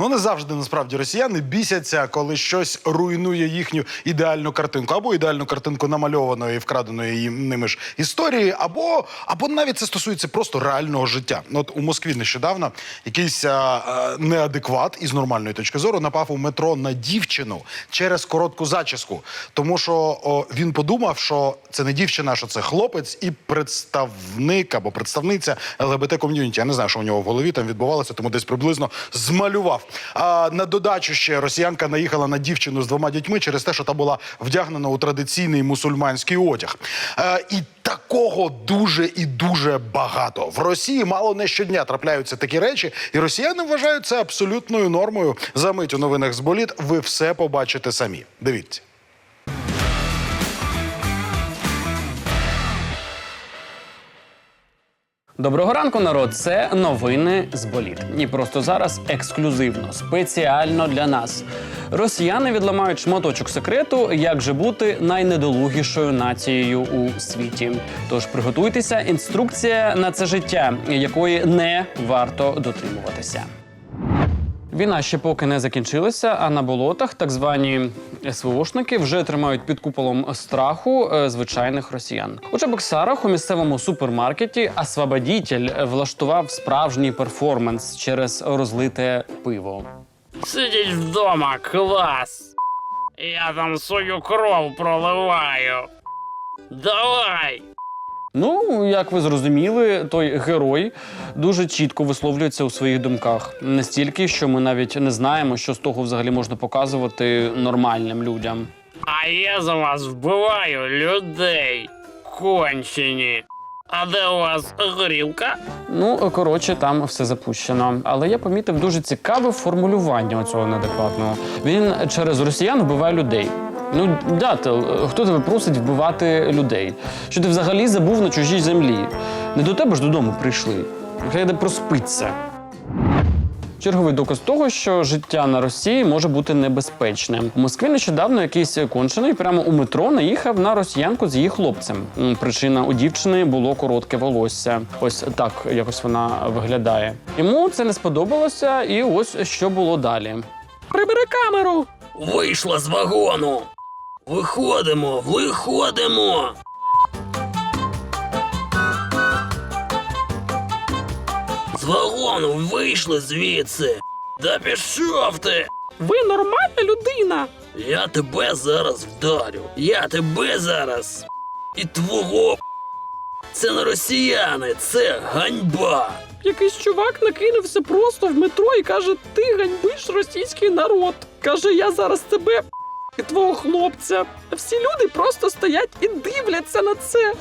Вони завжди насправді росіяни бісяться, коли щось руйнує їхню ідеальну картинку, або ідеальну картинку намальованої вкраденої ними ж історії, або, або навіть це стосується просто реального життя. Ну, От у Москві нещодавно якийсь а, неадекват із нормальної точки зору напав у метро на дівчину через коротку зачіску, тому що о, він подумав, що це не дівчина, що це хлопець і представник або представниця ЛГБТ ком'юніті. Я не знаю, що у нього в голові там відбувалося, тому десь приблизно змалював. А на додачу ще росіянка наїхала на дівчину з двома дітьми через те, що та була вдягнена у традиційний мусульманський одяг. А, і такого дуже і дуже багато. В Росії мало не щодня трапляються такі речі, і росіяни вважають це абсолютною нормою. Замить у новинах з боліт. Ви все побачите самі. Дивіться. Доброго ранку, народ! Це новини з боліт. І просто зараз ексклюзивно, спеціально для нас. Росіяни відламають шматочок секрету, як же бути найнедолугішою нацією у світі. Тож приготуйтеся, інструкція на це життя, якої не варто дотримуватися. Війна ще поки не закінчилася, а на болотах так звані СВОшники вже тримають під куполом страху е, звичайних росіян. У Чебоксарах у місцевому супермаркеті освободітель влаштував справжній перформанс через розлите пиво. Сидіть вдома, клас. Я там свою кров проливаю. Давай. Ну, як ви зрозуміли, той герой дуже чітко висловлюється у своїх думках. Настільки, що ми навіть не знаємо, що з того взагалі можна показувати нормальним людям. А я за вас вбиваю людей. Кончені. А де у вас горілка? Ну, коротше, там все запущено. Але я помітив дуже цікаве формулювання цього неадекватного. Він через росіян вбиває людей. Ну, дятел, хто тебе просить вбивати людей? Що ти взагалі забув на чужій землі? Не до тебе ж додому прийшли. Хай де проспиться. Черговий доказ того, що життя на Росії може бути небезпечним. У Москві нещодавно якийсь кончений прямо у метро наїхав на росіянку з її хлопцем. Причина у дівчини було коротке волосся. Ось так якось вона виглядає. Йому це не сподобалося, і ось що було далі. Прибери камеру! Вийшла з вагону. Виходимо, виходимо. З вагону вийшли звідси. Да пішов ти. Ви нормальна людина. Я тебе зараз вдарю. Я тебе зараз. І твого. Це не росіяни, це ганьба. Якийсь чувак накинувся просто в метро і каже: Ти ганьбиш російський народ. Каже, я зараз тебе і твого хлопця. Всі люди просто стоять і дивляться на це.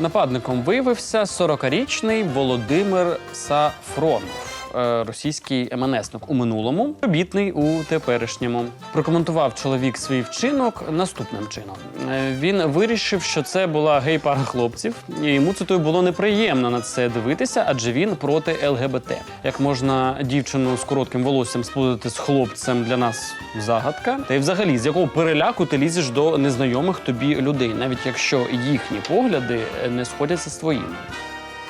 Нападником виявився 40-річний Володимир Сафронов. Е, Російський МНСник у минулому, обітний у теперішньому. Прокоментував чоловік свій вчинок наступним чином. Е, Він вирішив, що це була гей-пара хлопців, і йому цитую було неприємно на це дивитися, адже він проти ЛГБТ. Як можна дівчину з коротким волоссям сплутати з хлопцем для нас загадка. Та й взагалі, з якого переляку ти лізеш до незнайомих тобі людей, навіть якщо їхні погляди не сходяться з твоїми.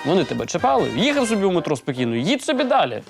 Вони тебе чіпали, їхав собі у метро спокійно, їдь собі далі.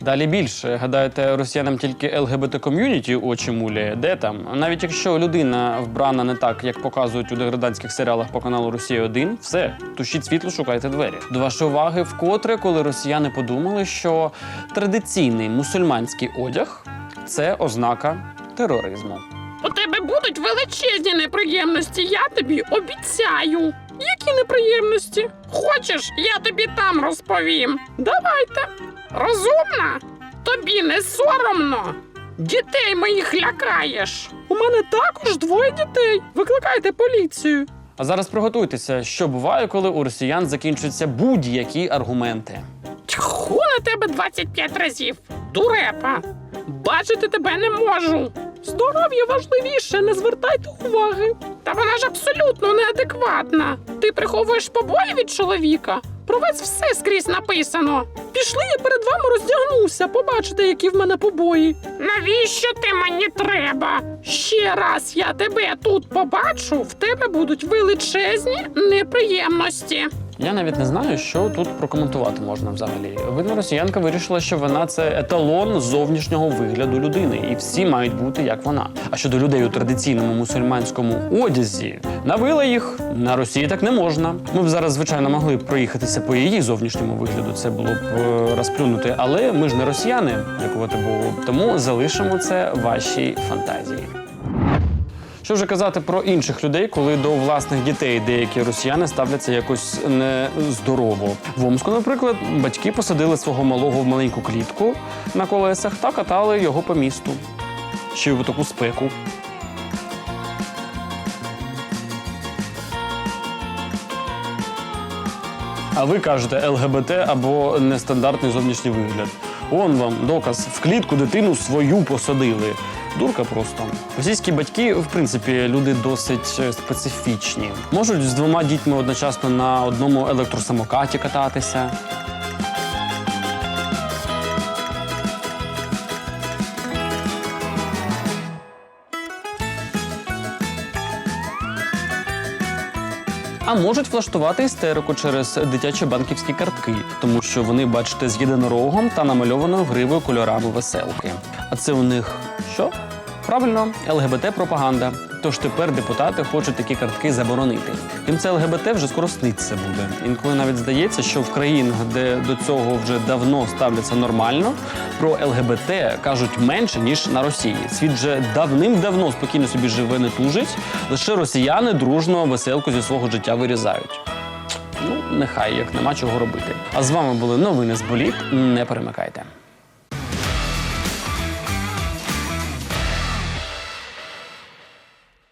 Далі більше. Гадаєте, росіянам тільки ЛГБТ ком'юніті очі муляє? Де там? Навіть якщо людина вбрана не так, як показують у деградантських серіалах по каналу Росія 1 все, тушіть світло, шукайте двері. До вашої уваги, вкотре, коли росіяни подумали, що традиційний мусульманський одяг це ознака тероризму. У тебе будуть величезні неприємності, я тобі обіцяю. Які неприємності? Хочеш, я тобі там розповім. Давайте. Розумна? Тобі не соромно. Дітей моїх лякаєш. У мене також двоє дітей. Викликайте поліцію. А зараз приготуйтеся, що буває, коли у росіян закінчуються будь-які аргументи. Тьху на тебе 25 разів. Дурепа. Бачити тебе не можу. Здоров'я важливіше, не звертайте уваги. Та вона ж абсолютно неадекватна. Ти приховуєш побої від чоловіка. Про вас все скрізь написано. Пішли, я перед вами роздягнуся, побачите, які в мене побої. Навіщо ти мені треба? Ще раз я тебе тут побачу, в тебе будуть величезні неприємності. Я навіть не знаю, що тут прокоментувати можна взагалі. Видно, росіянка вирішила, що вона це еталон зовнішнього вигляду людини, і всі мають бути як вона. А щодо людей у традиційному мусульманському одязі, навила їх на Росії так не можна. Ми б зараз, звичайно, могли б проїхатися по її зовнішньому вигляду. Це було б е, розплюнути, але ми ж не росіяни, дякувати Богу. Тому залишимо це вашій фантазії. Що вже казати про інших людей, коли до власних дітей деякі росіяни ставляться якось нездорово. В Омску, наприклад, батьки посадили свого малого в маленьку клітку на колесах та катали його по місту. Ще й в таку спеку. А ви кажете ЛГБТ або нестандартний зовнішній вигляд. Он вам доказ в клітку дитину свою посадили. Дурка просто. Російські батьки, в принципі, люди досить е, специфічні. Можуть з двома дітьми одночасно на одному електросамокаті кататися. А можуть влаштувати істерику через дитячі банківські картки, тому що вони, бачите, з єдинорогом та намальованою гривою кольорами веселки. А це у них що? Правильно, ЛГБТ-пропаганда. Тож тепер депутати хочуть такі картки заборонити. Тим це ЛГБТ вже скоро сниться буде. Інколи навіть здається, що в країнах, де до цього вже давно ставляться нормально, про ЛГБТ кажуть менше ніж на Росії. Світ вже давним-давно спокійно собі живе, не тужить. Лише росіяни дружно веселку зі свого життя вирізають. Ну, нехай як нема чого робити. А з вами були новини з боліт. Не перемикайте.